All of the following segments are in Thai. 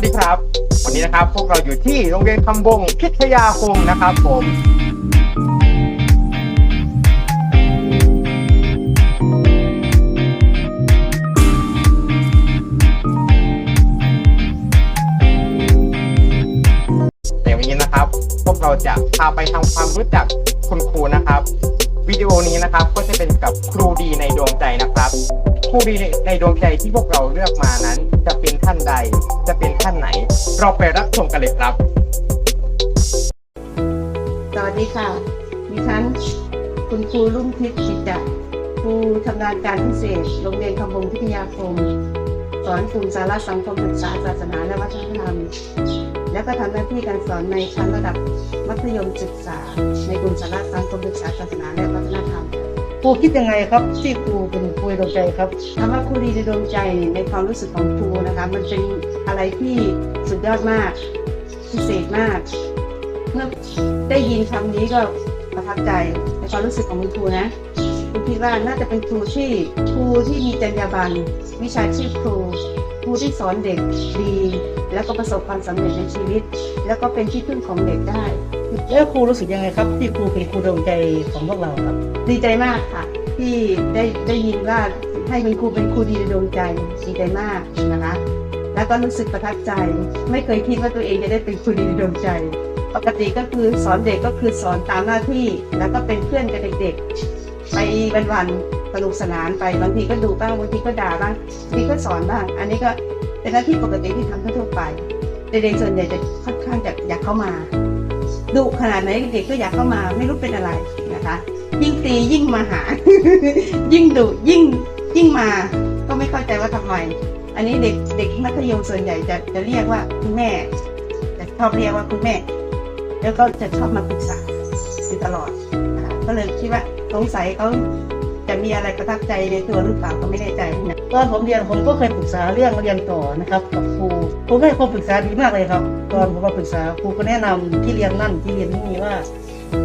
วัสดีครับ วันนี้นะครับพวกเราอยู่ที่โรงเรียนคำบงพิทยาคมนะครับผมแต่วันนี้นะครับ พวกเราจะพาไปทำความรู้จักคุณครูนะครับ วิดีโอนี้นะครับก็จะเป็นกับครูดีในดวงใจนะครับครูดีในดวงใจที่พวกเราเลือกมานั้น จะเป็นท่านใด จะเป็นท่านไหน เราไปรับชมกันเลยครับ สวัสดีค่ะดิฉันคุณครูรุ่งทิพย์จิตจักรครูชำนาญการพิเศษโรงเรียนคำบงพิทยาคม สอนกลุ่มสาระสังคมศึกษาศาสนาและวัฒนธรรม และก็ทำหน้าที่การสอนในชั้นระดับมัธยมศึกษา ในกลุ่มสาระสังคมศึกษาศาสนาและวัฒนธรรมครูคิดยังไงครับที่ครูเป็นครูดวงใจครับคำว่าครูดีในดวงใจในความรู้สึกของครูนะคะ มันเป็นอะไรที่สุดยอดมากพิเศษมาก เมื่อได้ยินคำนี้ก็ประทับใจในความรู้สึกของคุณครูนะคุณคิดว่าน่าจะเป็นครูที่ครูที่มีจรรยาบรรณวิชาชีพครู รูที่สอนเด็กดี แล้วก็ประสบความสำเร็จในชีวิต แล้วก็เป็นที่พึ่งของเด็กได้ แล้วครูรู้สึกยังไงครับ ที่ครูเป็นครูดวงใจของพวกเราครับ ดีใจมากค่ะ ที่ได้ได้ยินว่าให้เป็นครูเป็นครูดีในดวงใจดีใจมากนะคะแล้วก็รู้สึกประทับใจ ไม่เคยคิดว่าตัวเองจะได้เป็นครูดีในดวงใจปกติก็คือสอนเด็กก็คือสอนตามหน้าที่ แล้วก็เป็นเพื่อนกับเด็กๆ ไปวันๆ สนุกสนานไปบางทีก็ดูบ้างบางทีก็ด่าบ้างบางทีก็สอนบ้าง อันนี้ก็เป็นหน้าที่ปกติที่ทำทั่วไปเด็กๆส่วนใหญ่จะค่อนข้างจะอยากเข้ามาดุขนาดไหนเด็กก็อยากเข้ามาไม่รู้เป็นอะไรนะคะ ยิ่งตียิ่งมาหา ยิ่งดุยิ่งยิ่งมา ก็ไม่เข้าใจว่าทำไม อันนี้เด็กเด็กมัธยมส่วนใหญ่จะจะเรียกว่าคุณแม่จะชอบเรียกว่าคุณแม่ แล้วก็จะชอบมาปรึกษาอยู่ตลอดก็เลยคิดว่าสงสัยเขา จะมีอะไรประทับใจในตัวหรือเปล่าก็ไม่แน่ใจนะตอนผมเรียนผมก็เคยปรึกษาเรื่องเรียนต่อนะครับกับครูครูให้ความปรึกษาดีมากเลยครับ ตอนผมมาปรึกษาครูก็แนะนำที่เรียนนั่นที่เรียนนี่ว่า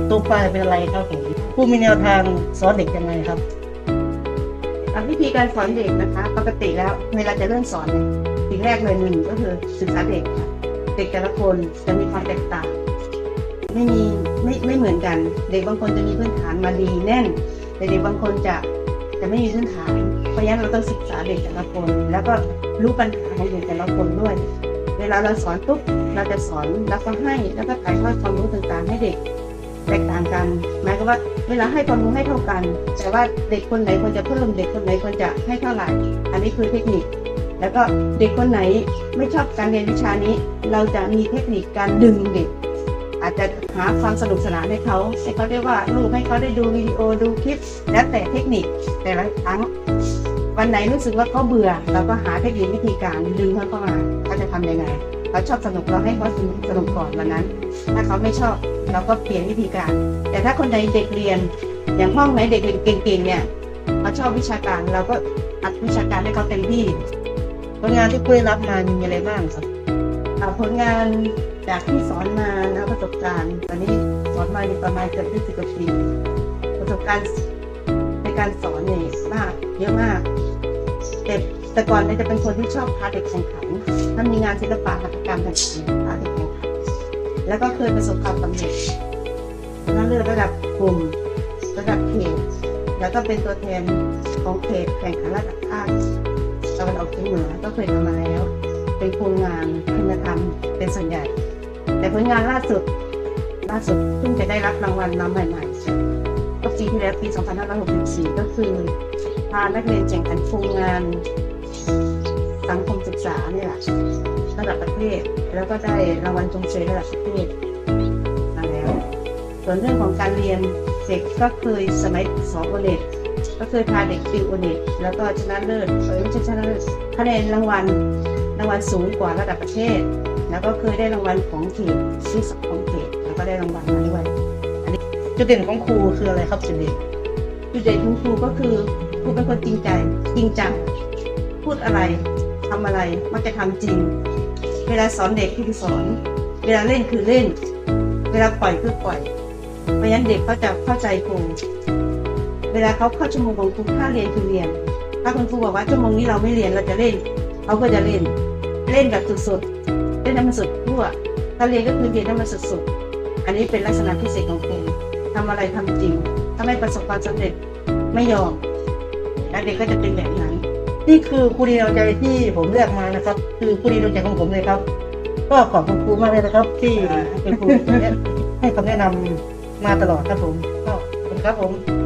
ตัวปลายเป็นอะไรครับผมครูมีแนวทางสอนเด็กยังไงครับอะวิธีการสอนเด็กนะคะ ปกติแล้วเวลาจะเริ่มสอนเนี่ยสิ่งแรกเลยหนึ่งก็คือศึกษาเด็กเด็กแต่ละคนจะมีความแตกต่างไม่มีไม่ไม่เหมือนกัน เด็กบางคนจะมีพื้นฐานมาดีแน่น แต่เด็กบางคนจะจะไม่มีพื้นฐาน เพราะฉะนั้นเราต้องศึกษาเด็กแต่ละคน แล้วก็รู้ปัญหาของเด็กแต่ละคนด้วย เวลาเราสอนปุ๊บเราจะสอนแล้วก็ให้แล้วก็ถ่ายทอดความรู้ต่างๆ ให้เด็กแตกต่างกันหมายความว่าเวลาให้ความรู้ให้เท่ากัน แต่ว่าเด็กคนไหนควรจะเพิ่มเด็กคนไหนควรจะให้เท่าไหร่ อันนี้คือเทคนิค แล้วก็เด็กคนไหนไม่ชอบการเรียนวิชานี้ เราจะมีเทคนิคการดึงเด็ก อาจจะหาความสนุกสนานให้เขาให้เขาได้ว่าดรูปให้เขาได้ดูวิดีโอดูคลิป แล้วแต่เทคนิคแต่ละครั้ง วันไหนรู้สึกว่าเขาเบื่อเราก็หาเทคนิควิธีการดึงเขาเข้ามาเขาจะทำยังไงเขาชอบสนุกเราให้เขาสนุกสนุกก่อนวันนั้น ถ้าเขาไม่ชอบเราก็เปลี่ยนวิธีการ แต่ถ้าคนใดเด็กเรียน อย่างห้องไหนเด็กเรียนเก่งๆเนี่ยเขาชอบวิชาการเราก็อัดวิชาการให้เขาเต็มที่ผลงานที่ครูได้รับมามีอะไรบ้างครับ ผลงานจากที่สอนมานะประสบการณ์ ตอนนี้สอนมาอยู่ประมาณเกือบ20กว่าปีประสบการณ์ในการสอนเนี่ยมากเยอะมากแต่แต่ก่อนเนี่ยจะเป็นคนที่ชอบพาเด็กแข่งขันถ้ามีงานศิลปะหัตถกรรมแข่งขันพาเด็กแข่งขันแล้วก็เคยประสบความสำเร็จชนะเลิศระดับกลุ่มระดับเขตแล้วก็เป็นตัวแทนของเขตแข่งขันระดับภาคตะวันออกเฉียงเหนือก็เคยทำมาแล้ว เป็นโครงงานคุณธรรมเป็นส่วนใหญ่ แต่ผลงานล่าสุดล่าสุดเพิ่งจะได้รับรางวัลน้ำใหม่ๆก็ปีที่แล้วปี 2564 ก็คือพานักเรียนแข่งขันโครงงานสังคมศึกษาเนี่ยแหละระดับประเทศ แล้วก็ได้รางวัลชมเชยระดับประเทศมาแล้ว ส่วนเรื่องของการเรียนเด็กก็เคยสมัยสองโอเน็ตก็เคยพาเด็กติวโอเน็ตแล้วก็ชนะเลิศเออไม่ใช่ชนะเลิศคะแนนรางวัล รางวัลสูงกว่าระดับประเทศ แล้วก็เคยได้รางวัลของเขตที่สองของเขตแล้วก็ได้รางวัลมาด้วยจุดเด่นของครูคืออะไรครับจุดเด่นจุดเด่นของครูก็คือครูเป็นคนจริงใจจริงจังพูดอะไรทำอะไรมักจะทำจริง เวลาสอนเด็กคือสอน เวลาเล่นคือเล่น เวลาปล่อยคือปล่อยเพราะฉะนั้นเด็กเขาจะเข้าใจครูเวลาเขาเข้าชั่วโมงของครูถ้าเรียนคือเรียน ถ้าคุณครูบอกว่าชั่วโมงนี้เราไม่เรียนเราจะเล่น เขาก็จะเล่น เล่นแบบสุดๆเล่นให้มันสุดทั่วถ้าเรียนก็คือเรียนให้มันสุดๆอันนี้เป็นลักษณะพิเศษของครูทำอะไรทำจริง ถ้าไม่ประสบความสำเร็จไม่ยอมและเด็กก็จะเป็นแบบนั้นนี่คือครูดีในดวงใจที่ผมเลือกมานะครับ คือครูดีในดวงใจของผมเลยครับ ก็ขอบคุณครูมากเลยนะครับ ที่เป็นครูให้คำแนะนำมาตลอดครับผมก็ขอบคุณครับผม